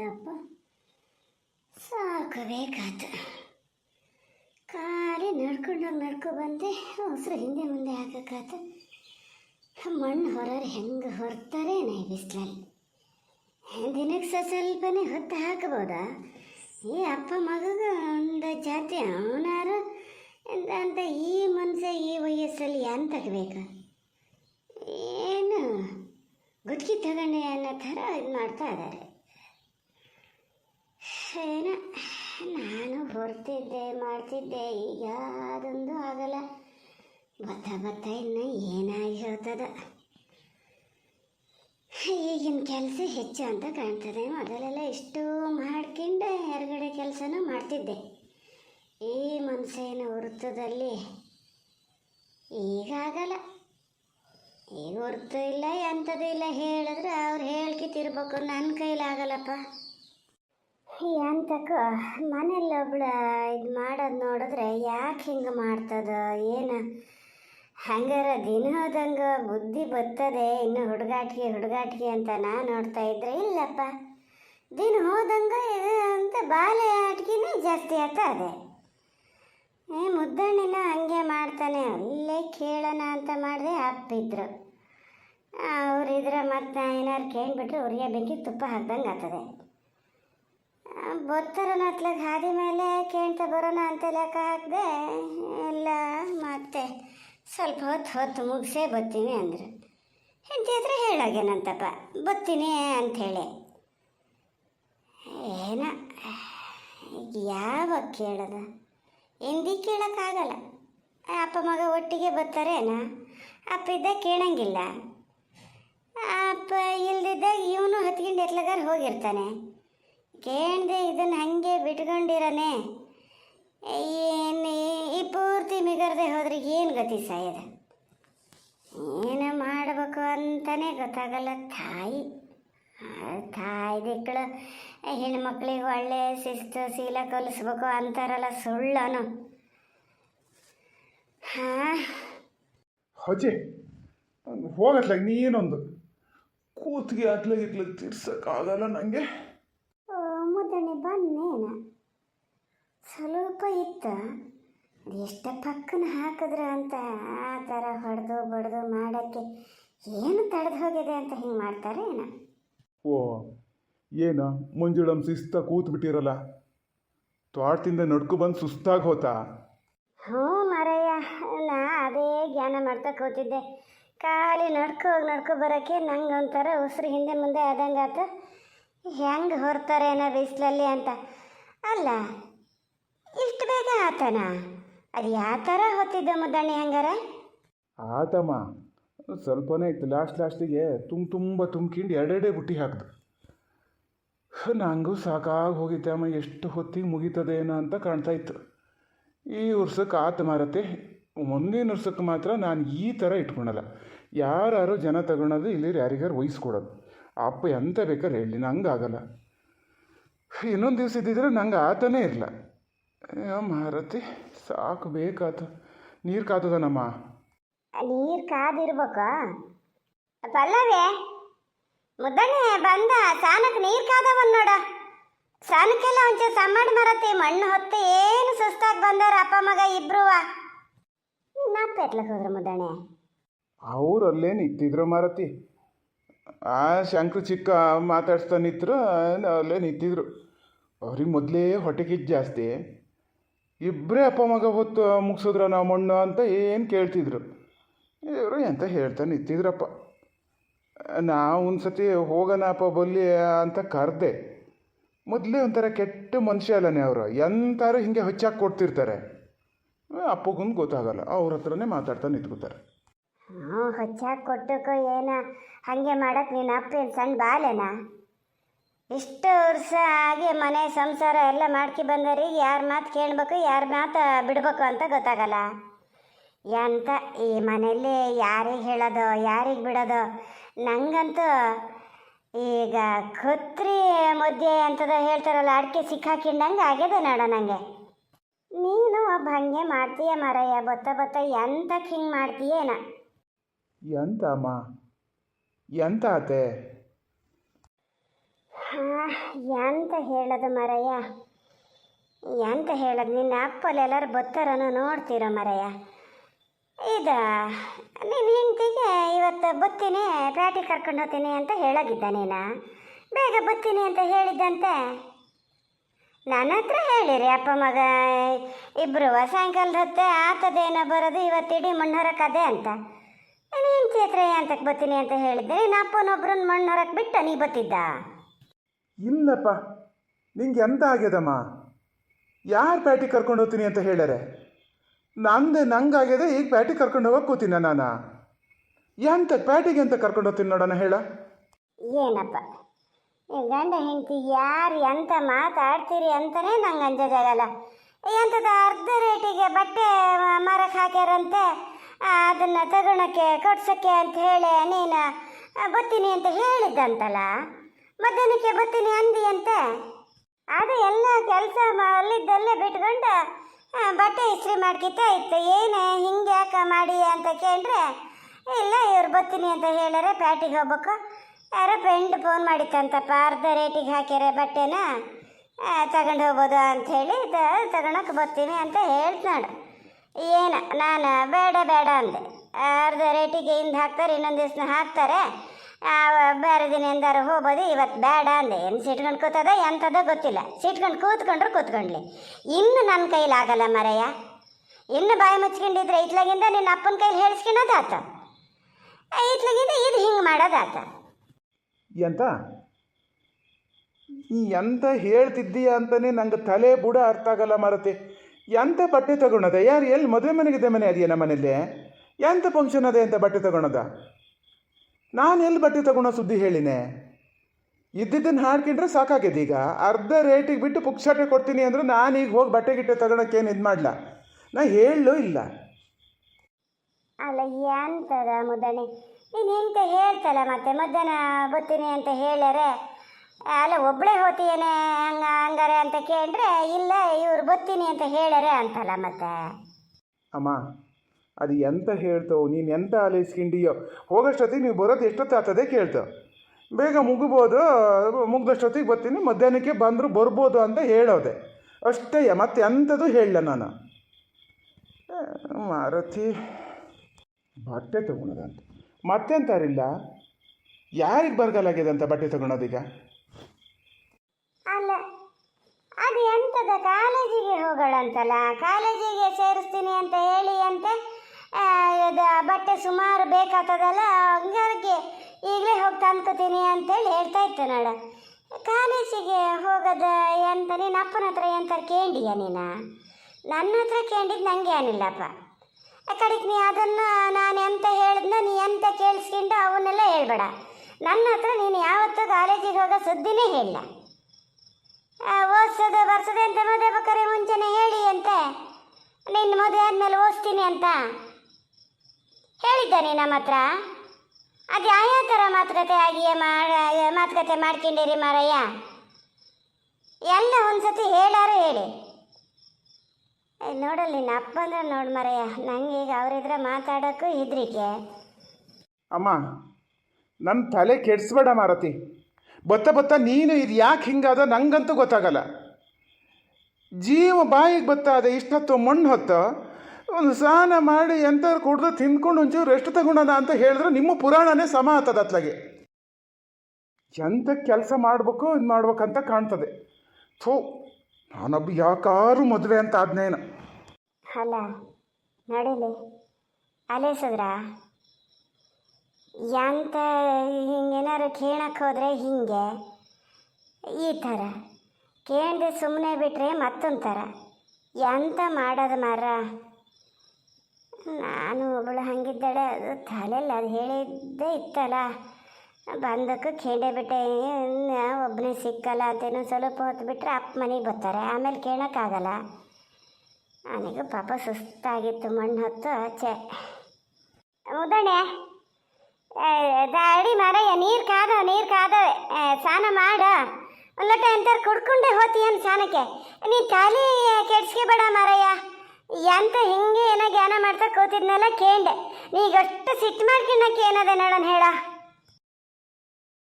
ಯಪ್ಪ ಸಾಕು ಬೇಕಾತ. ಖಾಲಿ ನಡ್ಕೊಂಡೋಗಿ ನಡ್ಕೊ ಬಂದೆ ಉಸಿರು ಹಿಂದೆ ಮುಂದೆ ಹಾಕಕ್ಕಾತ. ಮಣ್ಣು ಹೊರರು ಹೆಂಗೆ ಹೊರ್ತಾರೆ ನೈ ಬಿಸ್ಲಲ್ಲಿ. ದಿನಕ್ಕೆ ಸ ಸ್ವಲ್ಪನೇ ಹೊತ್ತು ಹಾಕ್ಬೋದಾ ಈ ಅಪ್ಪ ಮಗಗ ಒಂದು ಜಾತಿ ಅವನಾರು ಅಂತ ಈ ಮನುಷ್ಯ ಈ ವಯಸ್ಸಲ್ಲಿ ಏನು ಏನು? ಗುತ್ತಿಗೆ ತಗೊಂಡೆ ಅನ್ನೋ ಥರ ಇದು ಮಾಡ್ತಾ ಇದ್ದಾರೆ ಏನೋ ನಾನು ಬರ್ತಿದ್ದೆ, ಮಾಡ್ತಿದ್ದೆ, ಈಗ ಅದೊಂದು ಆಗಲ್ಲ. ಬತ್ತ ಬತ್ತ ಇನ್ನು ಏನಾಗಿ ಹೇಳ್ತದ ಈಗಿನ ಕೆಲಸ ಹೆಚ್ಚು ಅಂತ ಕಾಣ್ತದೆ. ಮೊದಲೆಲ್ಲ ಇಷ್ಟು ಮಾಡ್ಕೊಂಡು ಹೊರಗಡೆ ಕೆಲಸನೂ ಮಾಡ್ತಿದ್ದೆ. ಈ ಮನಸ್ಸಿನ ವೃತ್ತದಲ್ಲಿ ಈಗ ಆಗಲ್ಲ. ಈಗ ವೃತ್ತ ಇಲ್ಲ ಎಂಥದ್ದು ಇಲ್ಲ ಹೇಳಿದ್ರೆ ಅವ್ರು ಹೇಳ್ಕಿತ್ತಿರ್ಬೇಕು. ತಿರ್ಬೇಕು ನನ್ನ ಕೈಲಾಗಲ್ಲಪ್ಪ. ಎಂತಕ್ಕ ಮನೇಲಿ ಒಬ್ಳ ಇದು ಮಾಡೋದು ನೋಡಿದ್ರೆ ಯಾಕೆ ಹಿಂಗೆ ಮಾಡ್ತದ, ಏನು? ಹಂಗಾರ ದಿನ ಹೋದಂಗೆ ಬುದ್ಧಿ ಬರ್ತದೆ, ಇನ್ನು ಹುಡುಗಾಟಿಗೆ ಹುಡುಗಾಟಿಗೆ ಅಂತ ನಾ ನೋಡ್ತಾ ಇದ್ರೆ ಇಲ್ಲಪ್ಪ. ದಿನ ಹೋದಂಗೆ ಇದು ಅಂತ ಬಾಲೆ ಆಟಿಕೆನೇ ಜಾಸ್ತಿ ಆಗ್ತಾ ಇದೆ. ಏ, ಮುದ್ದಣ್ಣಿನ ಹಂಗೆ ಮಾಡ್ತಾನೆ, ಅಲ್ಲೇ ಕೇಳೋಣ ಅಂತ ಮಾಡಿದೆ ಅಪ್ಪಿದ್ರು. ಅವರಿದ್ರೆ ಮತ್ತೆ ಏನಾರು ಕೇಳಿಬಿಟ್ರೆ ಅವ್ರಿಗೆ ಬೆಂಕಿ ತುಪ್ಪ ಹಾಕ್ದಂಗೆ ಆಗ್ತದೆ. ಬರ್ತಾರನ ಅತ್ಲಾಗ ಹಾದಿ ಮೇಲೆ, ಕೇಳ್ತಾ ಬರೋಣ ಅಂತ ಲೆಕ್ಕ ಹಾಕಿದೆ ಎಲ್ಲ ಮತ್ತೆ ಸ್ವಲ್ಪ ಹೊತ್ತು ಹೊತ್ತು ಮುಗಿಸೇ ಬರ್ತೀನಿ ಅಂದರು. ಹೆಂಡತಿ ಹತ್ರ ಹೇಳಾಗೇನಂತಪ್ಪ ಬರ್ತೀನಿ ಅಂಥೇಳಿ ಏನ ಯಾವಾಗ ಕೇಳೋದ? ಹಿಂದಿ ಕೇಳೋಕ್ಕಾಗಲ್ಲ. ಅಪ್ಪ ಮಗ ಒಟ್ಟಿಗೆ ಬರ್ತಾರೇನ? ಅಪ್ಪ ಇದ್ದಾಗ ಕೇಳಂಗಿಲ್ಲ. ಅಪ್ಪ ಇಲ್ದಿದ್ದಾಗ ಇವನು ಹತ್ಕೊಂಡು ಎತ್ಲಗಾರ ಹೋಗಿರ್ತಾನೆ. ಕೇಳ್ದೆ ಇದನ್ನು ಹಾಗೆ ಬಿಟ್ಕೊಂಡಿರನೆ? ಏನು ಈ ಪೂರ್ತಿ ಮಿಗರ್ದೆ ಹೋದ್ರೆ ಏನು ಗತಿ ಸಾಯದ? ಏನು ಮಾಡಬೇಕು ಅಂತಲೇ ಗೊತ್ತಾಗಲ್ಲ ತಾಯಿ. ತಾಯಿ ದಿಕ್ಕಳು ಹೆಣ್ಮಕ್ಳಿಗೆ ಒಳ್ಳೆ ಶಿಸ್ತು, ಶೀಲ ಕಲಿಸ್ಬೇಕು ಅಂತಾರಲ್ಲ ಸುಳ್ಳನು. ಹಾಂ? ಹೋಗತ್ಲಾಗ ನೀನೊಂದು. ಕೂತ್ಗೆ ಅತ್ಲಾಗ ಇತ್ಲಾಗ ತೀರ್ಸಕ್ಕಾಗಲ್ಲ ನನಗೆ ಮುದ್ದಣೆ ಬಂದೇನ ಸ್ವಲ್ಪ ಇತ್ತ. ಎಷ್ಟ ಪಕ್ಕನ ಹಾಕಿದ್ರ ಅಂತ ಆ ಥರ ಹೊಡೆದು ಬಡ್ದು ಮಾಡೋಕ್ಕೆ ಏನು ತಡೆದು ಹೋಗಿದೆ ಅಂತ ಹಿಂಗೆ ಮಾಡ್ತಾರೆ ಏನ? ಓ ಏನ? ಮಂಜುಳಮ್ ಶಿಸ್ತ ಕೂತ್ ಬಿಟ್ಟಿರಲ್ಲ ತ್ವಾಟದಿಂದ ನಡ್ಕೊ ಬಂದು ಸುಸ್ತಾಗಿ ಹೋತಾ? ಹ್ಞೂ ಮರಯ್ಯ ನಾ ಅದೇ ಜ್ಞಾನ ಮಾಡ್ತಾ ಕೂತಿದ್ದೆ. ಖಾಲಿ ನಡ್ಕೊ ಹೋಗಿ ನಡ್ಕೊ ಬರೋಕ್ಕೆ ನಂಗೆ ಒಂಥರ ಉಸಿರು ಹಿಂದೆ ಮುಂದೆ ಆದಂಗೆ ಆತು ಹೆಂಗೆ ಹೊರ್ತಾರೇನೋ ಬಿಸಿಲಲ್ಲಿ ಅಂತ. ಅಲ್ಲ, ಇಷ್ಟು ಬೇಗ ಆತನ? ಅದು ಯಾವ ಥರ ಹೊತ್ತಿದ್ದ ಮುದ್ದಣ್ಣಿ ಹೆಂಗಾರ? ಆತಮ್ಮ, ಸ್ವಲ್ಪನೇ ಇತ್ತು ಲಾಸ್ಟ್ ಲಾಸ್ಟಿಗೆ ತುಂಬ ತುಂಬ ತುಂಬ್ಕೊಂಡು ಎರಡೆರಡೇ ಬುಟ್ಟಿ ಹಾಕ್ದು. ನನಗೂ ಸಾಕಾಗಿ ಹೋಗಿತ್ತೆ ಅಮ್ಮ, ಎಷ್ಟು ಹೊತ್ತಿಗೆ ಮುಗೀತದೇನೋ ಅಂತ ಕಾಣ್ತಾ ಇತ್ತು. ಈ ವರ್ಷಕ್ಕೆ ಆತ ಮಾರತ್ತೆ. ಮುಂದಿನ ವರ್ಷಕ್ಕೆ ಮಾತ್ರ ನಾನು ಈ ಥರ ಇಟ್ಕೊಳಲ್ಲ. ಯಾರು ಜನ ತಗೊಳೋದು ಇಲ್ಲಿ ಯಾರಿಗಾರು ವಹಿಸ್ಕೊಡೋದು. ಅಪ್ಪ ಎಂತ ಬೇಕಾದ್ರೆ ಹೇಳಿ ನಂಗೆ ಆಗಲ್ಲ. ಇನ್ನೊಂದು ದಿವಸ ಇದ್ದಿದ್ರೆ ನಂಗೆ ಆತನೇ ಇರಲ್ಲ ಮಾರತಿ ಸಾಕು ಬೇಕಾತ. ನೀರು ಕಾತದನಮ್ಮ? ನೀರು ಅಪ್ಪ ಪಲ್ಲವಿ ಮುದ್ದಣ್ಣಿ ಬಂದ ಸಾನಕ್ಕೆ ನೀರು ಕಾದವನ್ ನೋಡ. ಸಾನಕ್ಕೆಲ್ಲ ಒಂಚೂರು ಸಮ್ಮಾಡಿ ಮರತಿ ಮಣ್ಣು ಹೊತ್ತು ಏನು ಸುಸ್ತಾಗಿ ಬಂದಾರ ಅಪ್ಪ ಮಗ ಇಬ್ರು. ನಾಲ್ಕು ಎತ್ಲಕ್ಕೆ ಹೋದ್ರೆ ಮುದ್ದಣ್ಣೆ ಅವ್ರು ಅಲ್ಲೇನು ನಿಂತಿದ್ರು ಮಾರತಿ. ಆ ಶಂಕರ ಚಿಕ್ಕ ಮಾತಾಡ್ಸ್ತಾ ನಿಂತರು ಅಲ್ಲೇ ನಿಂತಿದ್ರು. ಅವ್ರಿಗೆ ಮೊದಲೇ ಹೊಟ್ಟೆಕಿದ್ದು ಜಾಸ್ತಿ. ಇಬ್ಬರೇ ಅಪ್ಪ ಮಗ ಹೊತ್ತು ಮುಗಿಸಿದ್ರ ನಾವು ಮಣ್ಣು ಅಂತ ಏನು ಕೇಳ್ತಿದ್ರು. ಇವರು ಎಂತ ಹೇಳ್ತಾ ನಿಂತಿದ್ರಪ್ಪ. ನಾವು ಒಂದು ಸತಿ ಹೋಗೋಣಪ್ಪ ಬಲ್ಲಿ ಅಂತ ಕರೆದೆ. ಮೊದಲೇ ಒಂಥರ ಕೆಟ್ಟ ಮನುಷ್ಯ ಅಲ್ಲನೇ ಅವರು. ಎಂತಾರು ಹಿಂಗೆ ಹೊಚ್ಚಾಕಿ ಕೊಡ್ತಿರ್ತಾರೆ. ಅಪ್ಪಗೊಂದು ಗೊತ್ತಾಗಲ್ಲ. ಅವ್ರ ಹತ್ರನೇ ಮಾತಾಡ್ತಾ ನಿಂತ್ಕೋತಾರೆ. ಹ್ಞೂ ಹೊಚ್ಚಾಗಿ ಕೊಟ್ಟಕ್ಕೋ ಏನ. ಹಾಗೆ ಮಾಡಕ್ಕೆ ನೀನು ಅಪ್ಪೇನು ಸಣ್ಣ ಬಾಲೆನಾ? ಇಷ್ಟು ವರ್ಷ ಆಗಿ ಮನೆ ಸಂಸಾರ ಎಲ್ಲ ಮಾಡ್ಕಿ ಬಂದರಿ ಯಾರ ಮಾತು ಕೇಳಬೇಕು, ಯಾರ ಮಾತು ಬಿಡಬೇಕು ಅಂತ ಗೊತ್ತಾಗಲ್ಲ. ಎಂತ ಈ ಮನೆಯಲ್ಲಿ ಯಾರಿಗೆ ಹೇಳೋದು, ಯಾರಿಗೆ ಬಿಡೋದು? ನಂಗಂತೂ ಈಗ ಕತ್ರಿ ಮುದ್ದೆ ಅಂತದ ಹೇಳ್ತಾರಲ್ಲ, ಅಡಿಕೆ ಸಿಕ್ಕಾಕಿಂಡಂಗೆ ಆಗ್ಯದ ನೋಡ ನನಗೆ ನೀನು ಒಬ್ಬ ಹಂಗೆ ಮಾಡ್ತೀಯ ಮರಯ್ಯ, ಬತ್ತ ಬತ್ತ ಎಂತಕ್ಕೆ ಹಿಂಗೆ ಮಾಡ್ತೀಯೇನ? ಎಂತ ಅಮ್ಮ? ಎಂತ ಆತೆ ಎಂತ ಹೇಳೋದು ಮರಯ್ಯ? ಎಂತ ಹೇಳೋದು? ನಿನ್ನ ಅಪ್ಪಲ್ಲಿ ಎಲ್ಲರೂ ಬತ್ತಾರನೋ ನೋಡ್ತೀರೋ ಮರಯ್ಯ? ಇದ ನಿನ್ನ ಹೆಂಡತಿಗೆ ಇವತ್ತು ಬತ್ತೀನಿ ಪ್ಯಾಟಿಗೆ ಕರ್ಕೊಂಡು ಹೋಗ್ತೀನಿ ಅಂತ ಹೇಳೋಗಿದ್ದ ನೀನು? ಬೇಗ ಬತ್ತೀನಿ ಅಂತ ಹೇಳಿದ್ದಂತೆ? ನನ್ನ ಹತ್ರ ಹೇಳಿರಿ, ಅಪ್ಪ ಮಗ ಇಬ್ಬರು ಸಾಯಂಕಾಲದ ಹೊತ್ತೆ ಆತದೇನೋ ಬರೋದು ಇವತ್ತಿಡೀ ಮಣ್ಣರ ಕದೆ ಅಂತ. ನೀನು ಅಂತ ಅಂತಕ್ಕೆ ಬತ್ತೀನಿ ಅಂತ ಹೇಳಿದ್ದೆ. ನಿನ್ನ ಅಪ್ಪನೊಬ್ರನ್ನ ಮಣ್ಣೊರಕ್ಕೆ ಬಿಟ್ಟು ನೀ ಬತ್ತಿದ್ದ ಇಲ್ಲಪ್ಪ ನಿಂಗೆ ಎಂತ ಆಗ್ಯದಮ್ಮ? ಯಾರು ಪ್ಯಾಟಿ ಕರ್ಕೊಂಡು ಹೋಗ್ತೀನಿ ಅಂತ ಹೇಳ್ಯಾರೆ? ನಂದೆ ನಂಗಾಗ್ಯದೆ ಈಗ ಪ್ಯಾಟಿ ಕರ್ಕೊಂಡು ಹೋಗಕ್ಕೆ ಕೂತೀನ ನಾನು? ಎಂತ ಪ್ಯಾಟಿಗೆ ಅಂತ ಕರ್ಕೊಂಡು ಹೋಗ್ತೀನಿ ನೋಡೋಣ ಹೇಳ. ಏನಪ್ಪ? ಈ ಗಂಡ ಹೆಂಡತಿ ಯಾರು ಎಂತ ಮಾತಾಡ್ತೀರಿ ಅಂತಲೇ ನಂಗೆ ಅಂಜದಾಗಲ್ಲ ಎಂಥದ ಅರ್ಧ ರೇಟಿಗೆ ಬಟ್ಟೆ ಮರಕ್ಕೆ ಹಾಕ್ಯಾರಂತೆ? ಅದನ್ನ ತಗೊಳಕ್ಕೆ ಕೊಡ್ಸೋಕ್ಕೆ ಅಂತ ಹೇಳಿ, ನೀನು ಬರ್ತೀನಿ ಅಂತ ಹೇಳಿದ್ದಂತಲ್ಲ? ಮಧ್ಯಾಹ್ನಕ್ಕೆ ಬರ್ತೀನಿ ಅಂದಿ ಅಂತೆ? ಅದು ಎಲ್ಲ ಕೆಲಸ ಅಲ್ಲಿದ್ದಲ್ಲೇ ಬಿಟ್ಕೊಂಡು ಬಟ್ಟೆ ಇಸ್ತ್ರಿ ಮಾಡ್ಕಿತಾ ಇತ್ತು. ಏನು, ಹಿಂಗೆ ಯಾಕೆ ಮಾಡಿ ಅಂತ ಕೇಳಿದ್ರೆ, ಇಲ್ಲ, ಇವ್ರು ಬರ್ತೀನಿ ಅಂತ ಹೇಳರೆ, ಪ್ಯಾಟಿಗೆ ಹೋಗ್ಬೇಕು. ಯಾರೋ ಫ್ರೆಂಡ್ ಫೋನ್ ಮಾಡಿತ್ತಂತಪ್ಪ, ಅರ್ಧ ರೇಟಿಗೆ ಹಾಕ್ಯಾರೆ ಬಟ್ಟೆನ ತಗೊಂಡು ಹೋಗ್ಬೋದು ಅಂಥೇಳಿ ತಗೊಳಕ್ಕೆ ಬರ್ತೀನಿ ಅಂತ ಹೇಳ್ತು ನೋಡು. ಏನು, ನಾನು ಬೇಡ ಬೇಡ ಅಂದೆ. ಅರ್ಧ ರೇಟಿಗೆ ಹಿಂದೆ ಹಾಕ್ತಾರೆ, ಇನ್ನೊಂದು ದಿವ್ಸ ಹಾಕ್ತಾರೆ. ಬೇರೆ ದಿನ ಎಂದಾರು ಹೋಗ್ಬೋದು ಇವತ್ತು ಬೇಡ ಅಂದೆ. ಏನು ಸಿಟ್ಕೊಂಡು ಕೂತದ ಎಂಥದ ಗೊತ್ತಿಲ್ಲ. ಸಿಟ್ಕೊಂಡು ಕೂತ್ಕೊಂಡ್ರು ಕೂತ್ಕೊಂಡ್ಲಿ. ಇನ್ನು ನನ್ನ ಕೈಲಿ ಆಗಲ್ಲ ಮರಯ್ಯ. ಇನ್ನು ಬಾಯಿ ಮುಚ್ಕೊಂಡಿದ್ರೆ ಇತ್ಲಾಗಿಂದ ನಿನ್ನ ಅಪ್ಪನ ಕೈಲಿ ಹೇಳಿಸ್ಕೊಳೋದಾತ ಇತ್ಲಾಗಿಂದ ಇದು ಹಿಂಗೆ ಮಾಡೋದಾತ. ಎಂತ? ಈ ಎಂತ ಹೇಳ್ತಿದ್ದೀಯ ಅಂತಲೇ ನಂಗೆ ತಲೆ ಬುಡ ಅರ್ಥ ಆಗಲ್ಲ ಮಾರತಿ ಎಂತ ಬಟ್ಟೆ ತಗೊಳದ? ಯಾರು, ಎಲ್ಲಿ ಮದುವೆ ಮನೆಗಿದೆ ಮನೆ ಅದೆಯಾ ನಮ್ಮ ಮನೇಲಿ ಎಂತ ಫಂಕ್ಷನ್ ಅದೇ ಅಂತ ಬಟ್ಟೆ ತಗೊಳೋದ? ನಾನು ಎಲ್ಲಿ ಬಟ್ಟೆ ತಗೊಳೋ ಸುದ್ದಿ ಹೇಳಿನೆ? ಇದ್ದಿದ್ದನ್ನು ಹಾಡ್ಕೊಂಡ್ರೆ ಸಾಕಾಗಿದೆ ಈಗ? ಅರ್ಧ ರೇಟಿಗೆ ಬಿಟ್ಟು ಪುಕ್ಸಾಟೆ ಕೊಡ್ತೀನಿ ಅಂದ್ರೆ ನಾನು ಈಗ ಹೋಗಿ ಬಟ್ಟೆ ಗಿಟ್ಟೆ ತಗೊಳಕ್ಕೆ ಏನು ಇದು ಮಾಡಲ? ನಾ ಹೇಳಲೂ ಇಲ್ಲ. ಅಲ್ಲ, ಎಂತದ ಮುದ್ದಣಿ ನೀನು ಎಂತ ಹೇಳ್ತಲ್ಲ ಮತ್ತೆ? ಮಧ್ಯಾಹ್ನ ಬರ್ತೀನಿ ಅಂತ ಹೇಳ್ಯಾರೆ ಅಲ್ಲ ಒಬ್ಬಳೇ ಹೋತಿಯೇನೆ ಹಂಗ ಹಂಗಾರೆ ಅಂತ ಕೇಳಿದ್ರೆ, ಇಲ್ಲ, ಇವ್ರು ಬರ್ತೀನಿ ಅಂತ ಹೇಳ್ಯಾರೆ ಅಂತಲ್ಲ ಮತ್ತೆ. ಅಮ್ಮ, ಅದು ಎಂತ ಹೇಳ್ತೋ, ನೀನು ಎಂತ ಆಲೈಸ್ಕೊಂಡಿಯೋ ಹೋಗೋಷ್ಟೊತ್ತಿಗೆ ನೀವು ಬರೋದು ಎಷ್ಟೊತ್ತು ಆಗ್ತದೆ ಕೇಳ್ತಾವ ಬೇಗ ಮುಗ್ಬೋದು, ಮುಗ್ದಷ್ಟೊತ್ತಿಗೆ ಬರ್ತೀನಿ, ಮಧ್ಯಾಹ್ನಕ್ಕೆ ಬಂದರೂ ಬರ್ಬೋದು ಅಂತ ಹೇಳೋದೆ. ಅಷ್ಟೇ ಮತ್ತೆ ಎಂಥದ್ದು ಹೇಳಲ್ಲ ನಾನು. ಮಾರುತಿ, ಬಟ್ಟೆ ತಗೊಳೋದಂತ ಮತ್ತೆಂತಾರಿಲ್ಲ ಯಾರಿಗೆ ಬರಗಾಲಾಗಿದೆ ಅಂತ ಬಟ್ಟೆ ತಗೊಳೋದೀಗ ಅಲ್ಲ ಎಂತದ ಕಾಲೇಜಿಗೆ ಹೋಗಳಂತಲ್ಲ ಕಾಲೇಜಿಗೆ ಸೇರಿಸ್ತೀನಿ ಅಂತ ಹೇಳಿ ಅಂತೆ ಇದು ಬಟ್ಟೆ ಸುಮಾರು ಬೇಕಾಗ್ತದಲ್ಲ ಹಂಗಾಗಿ ಈಗಲೇ ಹೋಗಿ ತಂದ್ಕೋತೀನಿ ಅಂತೇಳಿ ಹೇಳ್ತಾ ಇತ್ತು ನೋಡ. ಕಾಲೇಜಿಗೆ ಹೋಗೋದ ಎಂತ ನೀನು ಅಪ್ಪನ ಹತ್ರ ಎಂತಾರು ಕೇಳಿಯ ನೀನು? ನನ್ನ ಹತ್ರ ಕೇಳಿದ್ದು ನನಗೆ ಏನಿಲ್ಲಪ್ಪ. ಕಡೆಗೆ ನೀ ಅದನ್ನು ನಾನು ಎಂತ ಹೇಳಿದ್ನ ನೀ ಎಂತ ಕೇಳಿಸ್ಕೊಂಡು ಅವನ್ನೆಲ್ಲ ಹೇಳ್ಬೇಡ. ನನ್ನ ಹತ್ರ ನೀನು ಯಾವತ್ತೂ ಕಾಲೇಜಿಗೆ ಹೋಗೋ ಸುದ್ದಿನೇ ಹೇಳಿಲ್ಲ ಓದಿಸೋದು ಬರ್ಸೋದು ಅಂತ ಮದುವೆ ಬೇಕಾದ್ರೆ ಮುಂಚೆನೆ ಹೇಳಿ ಅಂತೆ. ನಿನ್ನ ಮದುವೆ ಆದಮೇಲೆ ಓದಿಸ್ತೀನಿ ಅಂತ. ಹೇಳಿದ್ದ ನೀನು ನಮ್ಮ ಹತ್ರ? ಅದು ಯಾವ ಥರ ಮಾತುಕತೆ ಆಗಿ ಮಾಡ ಮಾತುಕತೆ ಮಾಡ್ಕೊಂಡಿರಿ ಮಾರಯ್ಯ. ಎಲ್ಲ ಒಂದ್ಸತಿ ಹೇಳಾರು ಹೇಳಿ. ನೋಡಲ್ಲ, ನಿನ್ನ ಅಪ್ಪ ಅಂದ್ರೆ ನೋಡು ಮಾರಯ್ಯ, ನಂಗೆ ಈಗ ಅವರಿದ್ರೆ ಮಾತಾಡೋಕ್ಕೂ ಇದ್ರಿಕೆ ಅಮ್ಮ ನನ್ನ ತಲೆ ಕೆಡಿಸ್ಬೇಡ ಮಾರತಿ. ಬತ್ತ ಬತ್ತ ನೀನು ಇದು ಯಾಕೆ ಹಿಂಗಾದ ನಂಗಂತೂ ಗೊತ್ತಾಗಲ್ಲ. ಜೀವ ಬಾಯಿಗೆ ಬತ್ತಾದೆ ಇಷ್ಟೊತ್ತು ಮಣ್ಣು ಹೊತ್ತು ಒಂದು ಸ್ನಾನ ಮಾಡಿ ಎಂಥವ್ರು ಕುಡಿದು ತಿಂದ್ಕೊಂಡು ಒಂಚೂರು ರೆಸ್ಟ್ ತಗೊಂಡನ ಅಂತ ಹೇಳಿದ್ರೆ ನಿಮ್ಮ ಪುರಾಣನೇ ಸಮ ಆಗ್ತದೆ ಅತ್ಲಾಗೆ. ಎಂತ ಕೆಲಸ ಮಾಡಬೇಕು ಇದು ಮಾಡ್ಬೇಕಂತ ಕಾಣ್ತದೆ. ಥೂ, ನಾನೊಬ್ಬ ಯಾಕಾರು ಮದುವೆ ಅಂತ ಆದ್ನೇನು. ಅಲ್ಲ, ನಡೀಲಿ. ಅಲೇಸದ್ರ ಎಂತ ಹಿಂಗೇನಾರು ಕೇಳಕ್ಕೆ ಹೋದರೆ ಹಿಂಗೆ, ಈ ಥರ. ಕೇಳದೆ ಸುಮ್ಮನೆ ಬಿಟ್ಟರೆ ಮತ್ತೊಂದು ಥರ ಎಂತ ಮಾಡೋದು ಮಾರ ನಾನು ಒಬ್ಬಳು ಹಂಗಿದ್ದಾಳೆ, ಅದು ತಲೆಯಲ್ಲಿ ಅದು ಹೇಳಿದ್ದೇ ಇತ್ತಲ್ಲ. ಬಂದಕ್ಕೂ ಕೇಳೇ ಬಿಟ್ಟೆ ಒಬ್ಬನೇ ಸಿಕ್ಕಲ್ಲ ಅಂತ ಇನ್ನೊಂದು ಸ್ವಲ್ಪ ಹೊತ್ತು ಬಿಟ್ಟರೆ ಅಪ್ಪ ಮನೆಗೆ ಬರ್ತಾರೆ, ಆಮೇಲೆ ಕೇಳೋಕ್ಕಾಗಲ್ಲ. ನನಗೂ ಪಾಪ ಸುಸ್ತಾಗಿತ್ತು, ಮಣ್ಣು ಹೊತ್ತು ಆಚೆ. ಉದಣೆ ಅಡಿ ಮಾರಯ್ಯ, ನೀರು ಕಾದ, ನೀರು ಕಾದವೆ. ಸ್ನಾನ ಮಾಡ. ಒಂದು ಲೋಟ ಎಂತಾರು ಕುಡ್ಕೊಂಡೆ ಹೋತೀಯನ್ ಸ್ನಾನಕ್ಕೆ? ನೀ ಖಾಲಿ ಕೆಡ್ಸ್ಕೊಬೇಡ ಮಾರಯ್ಯ. ಎಂತ ಹಿಂಗೆ ಏನೋ ಜ್ಞಾನ ಮಾಡ್ತಾ ಕೂತಿದ್ನೆಲ್ಲ ಕೇಂಡೆ. ನೀಗಷ್ಟು ಸಿಟ್ಟು ಮಾಡ್ಕೊಂಡಕ್ಕೆ ಏನದೆ ನೋಡೋಣ ಹೇಳ.